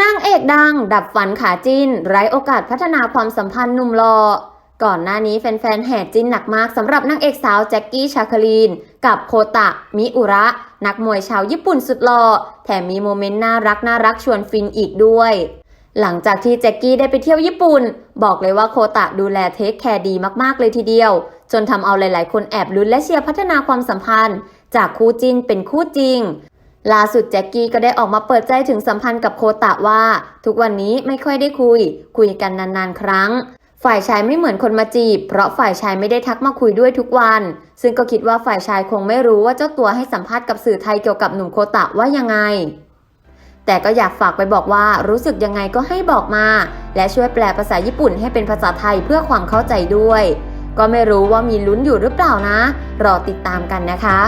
นางเอกดัง ดับฝันขาจิ้น ไร้โอกาสพัฒนาความสัมพันธ์หนุ่มหล่อก่อนหน้านี้แฟนๆแห่จิ้นหนักมากสำหรับนางเอกสาวแจ็คกี้ชาคลีน กับโคตะ มิอุระ นักมวยชาวญี่ปุ่นสุดหล่อแถมมีโมเมนต์น่ารักน่ารักชวนฟินอีกด้วย หลังจากที่แจ็คกี้ได้ไปเที่ยวญี่ปุ่น บอกเลยว่าโคตะดูแลเทคแคร์ดีมากๆเลยทีเดียว จนทำเอาหลายๆ คนแอบลุ้นและเชียร์พัฒนาความสัมพันธ์ จากคู่จิ้นเป็นคู่จริง ล่าสุดแจ็คกี้ก็ได้ออกมาเปิดใจถึงสัมพันธ์กับโคตะว่า ทุกวันนี้ไม่ค่อยได้คุย คุยกันนานๆครั้ง ฝ่ายชายไม่เหมือนคนมาจีบ เพราะฝ่ายชายไม่ได้ทักมาคุยด้วยทุกวัน ซึ่งก็คิดว่าฝ่ายชายคงไม่รู้ว่าเจ้าตัวให้สัมภาษณ์กับสื่อไทยเกี่ยวกับหนุ่มโคตะว่ายังไง แต่ก็อยากฝากไปบอกว่ารู้สึกยังไงก็ให้บอกมา และช่วยแปลภาษาญี่ปุ่นให้เป็นภาษาไทยเพื่อความเข้าใจด้วย ก็ไม่รู้ว่ามีลุ้นอยู่หรือเปล่านะ รอติดตามกันนะคะ